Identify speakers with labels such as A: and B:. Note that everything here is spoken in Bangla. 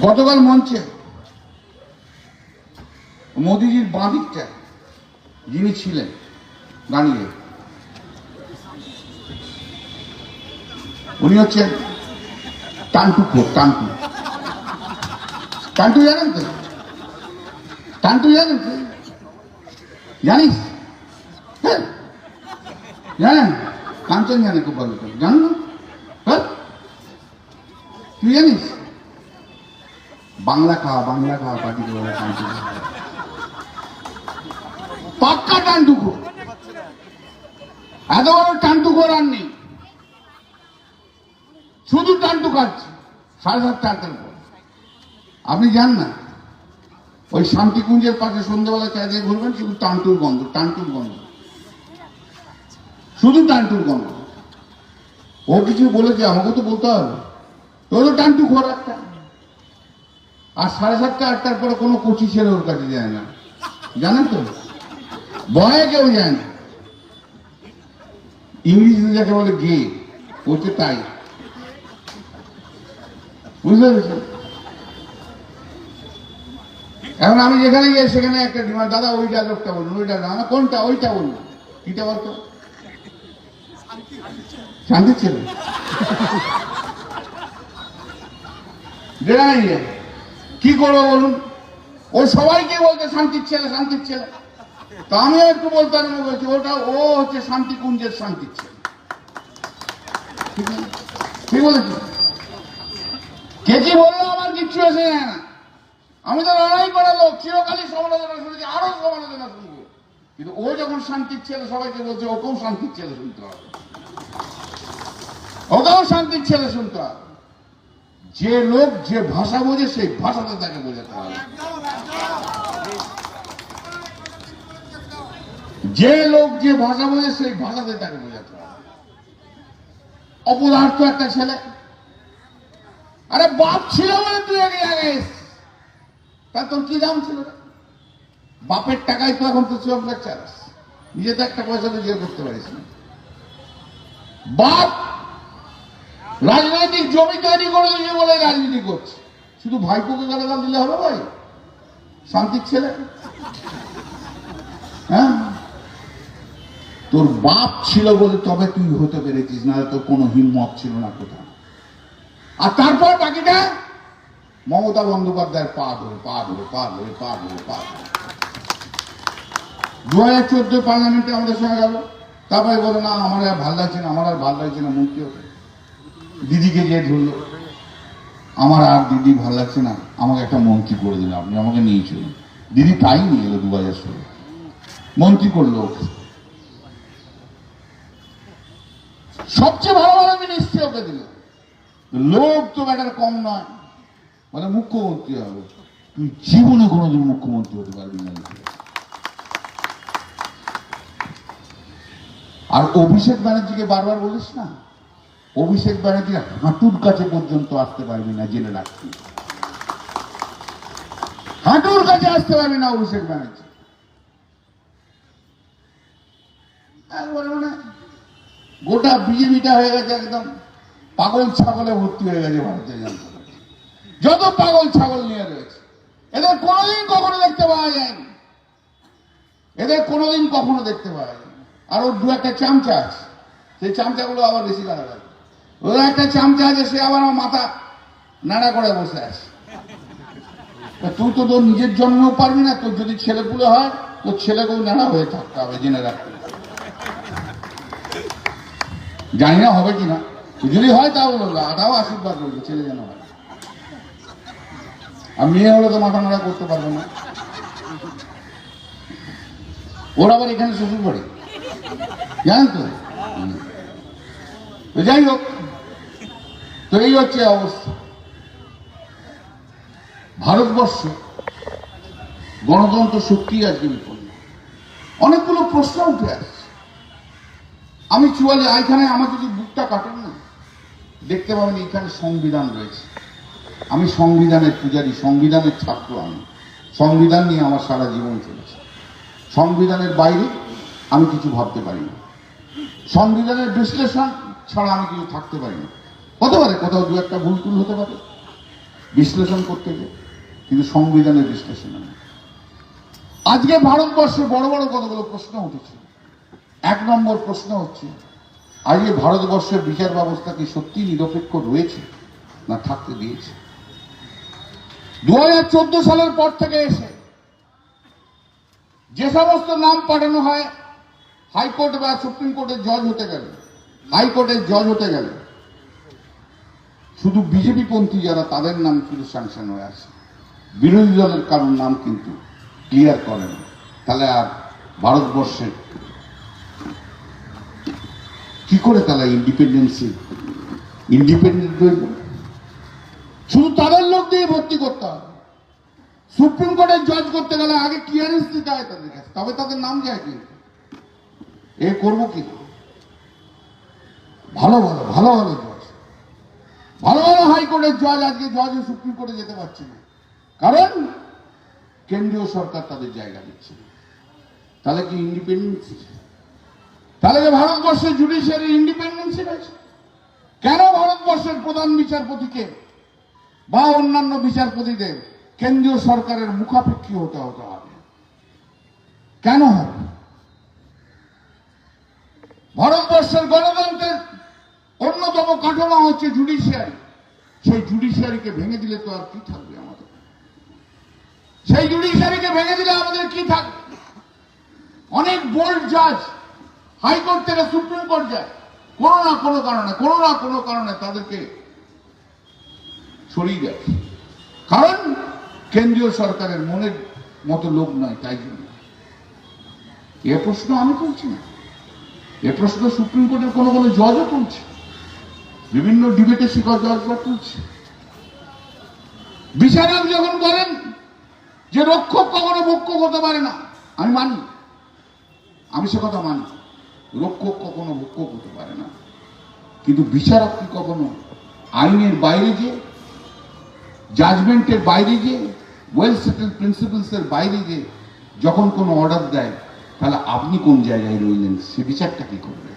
A: গতকাল মঞ্চে মোদিজির বাঁদিকটা যিনি ছিলেন দাঁড়িয়ে উনি হচ্ছেন টান্টু খোর, টান্টু। টান্টু জানেন তো? টান্টু জানেন তো? জানিস? হ্যাঁ। জানেন? কাঞ্চন জানে খুব ভালো করে জানো তুই জানিস? বাংলা খাওয়া বাংলা খাওয়া বলে টান্টু পাক্কা টান্টুকো। এত বড় টান্টুকো আর নেই। শুধু টান্টু কাটছে সাড়ে আটটার পর আপনি যান না। ওই শান্তিকুঞ্জের পাশে সন্ধ্যেবেলা চা দিয়ে ঘুরবেন, শুধু টান্টুর গন্ধ, টানটুর গন্ধ। শুধু টানটুর গন্ধ। ও কিছু বলেছে আমাকে তো বলতে হবে। তোরও টান্টু খোর একটা। আর সাড়ে সাতটা, আটটার পরে কোনো কচি ছেলে ওর কাছে যায় না। জানেন তো? ভয়ে কেউ যায় না। ইংলিশে যাকে বলে গে হচ্ছে তাই। বুঝতে পেরেছেন? এখন আমি যেখানে গিয়ে সেখানে একটা ডিমান্ড, দাদা, ওইটা লোকটা বলুন, ওইটা না কোনটা, ওইটা বলুন। কিটা বলতো? শান্তি ছিল। গিয়ে। কি করব বলুন? ও সবাইকে বলতে শান্তির ছেলে শান্তির ছেলে। তো আমিও একটু বলতে করছি ওটা ও হচ্ছে শান্তি কুঞ্জের শান্তির ছেলে। ঠিক বলেছি। কে কি বলল আমার কিচ্ছু এসে না। আমি তো লড়াই করা লোক, চিরকালই সমালোচনা শুনেছি, আরও সমালোচনা শুনব। কিন্তু ও যখন শান্তির ছেলে, সবাইকে বলছে, ওকেও শান্তির ছেলে শুনতে হবে। ওকেও শান্তির ছেলে শুনতে হবে। যে লোক যে ভাষা বোঝে, সেই ভাষাতে তাকে বোঝাতে হবে। যে লোক যে ভাষা বোঝে, সেই ভাষাতে তাকে বোঝাতে হবে। অপদার্থ একটা ছেলে। আরে বাপ ছিল বলে তুই আগে এসছিস। তা তোর কি দাম ছিল? বাপের টাকায় তো এখন তো চোখ চালাস নিজে তো একটা পয়সা জেল করতে পারিস না। বাপ রাজনৈতিক জমি তৈরি করে দিয়েছে বলে রাজনীতি করছে। শুধু ভাইপোকে গালাগাল দিলে হবে ভাই? শান্তির ছেলে? হ্যাঁ? তোর বাপ ছিল বলে তবে তুই হতে পেরেছিস না তোর কোনো হিম্মত ছিল না কোথাও। আর তারপর বাকিটা? মমতা বন্দ্যোপাধ্যায়ের পা ধরে পা ধরে পা ধরে পা ধরে পা ধরে। দু হাজার চোদ্দ পার্লামেন্টে আমাদের সঙ্গে গেল। তারপরে বলে, না, আমার আর ভালো লাগছে না আমার আর ভালো লাগছে না। মন্ত্রী দিদিকে যে ধরলো, আমার আর দিদি ভালো লাগছে না, আমাকে একটা মন্ত্রী করে দিল, আপনি আমাকে নিয়ে চলুন। দিদি তাই নিয়ে এলো দু হাজার ষোলো। মন্ত্রী করল ওকে। সবচেয়ে ভালো ভালো মিনিস্ট্রি ওকে দিল। লোক তো ব্যাটার কম নয় মানে মুখ্যমন্ত্রী হবে। তুই জীবনে কোনোদিন মুখ্যমন্ত্রী হতে পারবি না। আর অভিষেক ব্যানার্জিকে বারবার বলিস না? অভিষেক ব্যানার্জি হাঁটুর কাছে পর্যন্ত আসতে পারবি না, জেনে রাখছি হাঁটুর কাছে আসতে পারবি না অভিষেক ব্যানার্জি। মানে গোটা বিজেপিটা হয়ে গেছে একদম পাগল ছাগলে ভর্তি হয়ে গেছে ভারতীয় জনতা যত পাগল ছাগল নিয়ে রয়েছে। এদের কোনোদিন কখনো দেখতে পাওয়া যায়নি। এদের কোনোদিন কখনো দেখতে পাওয়া যায়নি। আর ওর দু একটা চামচা আছে। সেই চামচাগুলো আবার বেশি লাগে ওর একটা চামচা আছে, সে আবার আমার মাথা নাড়া করে বসে আছে। তুই তো তোর নিজের জন্মেও পারবি না, তোর যদি ছেলে পুলে হয়, তোর ছেলেকেও নাড়া হয়ে থাকতে হবে, জেনে রাখতে জানি না হবে কিনা। যদি হয় তাও বলব আটাও আশীর্বাদ করব, ছেলে যেন হয়। আর মেয়ে হলে তো মাথা নাড়া করতে পারবে না। ওর আবার এখানে শ্বশুর বাড়ি জানেন তো যাই হোক তো এই হচ্ছে অবস্থা। ভারতবর্ষ গণতন্ত্র সত্যি আজকে বিপন্ন। অনেকগুলো প্রশ্ন উঠে আসছে। আমি চুয়ালি এখানে আমার যদি বুকটা কাটেন না, দেখতে পাবেন এখানে সংবিধান রয়েছে। আমি সংবিধানের পূজারী, সংবিধানের ছাত্র আমি। সংবিধান নিয়ে আমার সারা জীবন চলেছে। সংবিধানের বাইরে আমি কিছু ভাবতে পারি না সংবিধানের বিশ্লেষণ ছাড়া আমি কিছু থাকতে পারি না হতে পারে, কোথাও দু একটা ভুল টুল হতে পারে। বিশ্লেষণ করতে গিয়ে, কিন্তু সংবিধানের বিশ্লেষণ নেই আজকে ভারতবর্ষে বড় বড় কতগুলো প্রশ্ন উঠেছে। এক নম্বর প্রশ্ন হচ্ছে, আজকে ভারতবর্ষের বিচার ব্যবস্থা কি সত্যি নিরপেক্ষ রয়েছে না থাকতে দিয়েছে? দু হাজার চোদ্দ সালের পর থেকে এসে যে সমস্ত নাম পাঠানো হয়, হাইকোর্ট বা সুপ্রিম কোর্টের জজ হতে গেলে, হাইকোর্টের জজ হতে গেলে শুধু বিজেপি পন্থী যারা, তাদের নাম কিন্তু স্যাংশন হয়ে আছে। বিরোধী দলের কারোর নাম কিন্তু ক্লিয়ার করে না। তাহলে আর ভারতবর্ষের কি করে তাহলে ইন্ডিপেন্ডেন্সি ইন্ডিপেন্ডেন্ট শুধু তাদের লোক দিয়ে ভর্তি করতে হবে। সুপ্রিম কোর্টের জজ করতে গেলে আগে ক্লিয়ারেন্স দিতে হয় তাদের কাছে, তবে তাদের নাম যায় কিন্তু। এ করব কি? ভালো ভালো ভালো ভালো। ভালো ভালো হাইকোর্টের জজ আজকে জজ সুপ্রিম কোর্টে যেতে পারছে না। কারণ কেন্দ্রীয় সরকার তাদের জায়গা দিচ্ছে তাহলে কি ইন্ডিপেন্ডেন্স তাহলে কি ভারতবর্ষের জুডিশিয়ারি ইন্ডিপেন্ডেন্সি রয়েছে। কেন ভারতবর্ষের প্রধান বিচারপতিকে বা অন্যান্য বিচারপতিদের কেন্দ্রীয় সরকারের মুখাপেক্ষী হতে হতে হবে? কেন হবে? ভারতবর্ষের গণতন্ত্রের অন্যতম কাঠামো হচ্ছে জুডিশিয়ারি সেই জুডিশিয়ারিকে ভেঙে দিলে তো আর কি থাকবে আমাদের? সেই জুডিশিয়ারিকে ভেঙে দিলে আমাদের কি থাকবে? অনেক বোল্ড জাজ হাইকোর্ট থেকে সুপ্রিম কোর্ট যায়। কোনো না কোনো কারণে, কোনো না কোনো কারণে তাদেরকে সরিয়ে দেয়। কারণ কেন্দ্রীয় সরকারের মনের মতো লোক নয়, তাই জন্য। এ প্রশ্ন আমি তুলছি না। এ প্রশ্ন সুপ্রিম কোর্টের কোনো কোনো জজও তুলছে বিভিন্ন ডিবেটে শিকড় জজরা তুলছে। বিচারক যখন বলেন যে রক্ষক কখনো ভক্ষক হতে পারে না, আমি মানি। আমি সে কথা মানি। রক্ষক কখনো ভক্ষক হতে পারে না। কিন্তু বিচারক কি কখনো আইনের বাইরে যে জাজমেন্টের বাইরে যে ওয়েল সেটেল প্রিন্সিপালস এর বাইরে যে যখন কোনো অর্ডার দেয়, তাহলে আপনি কোন জায়গায় রইলেন? সে বিচারটা কি করবে?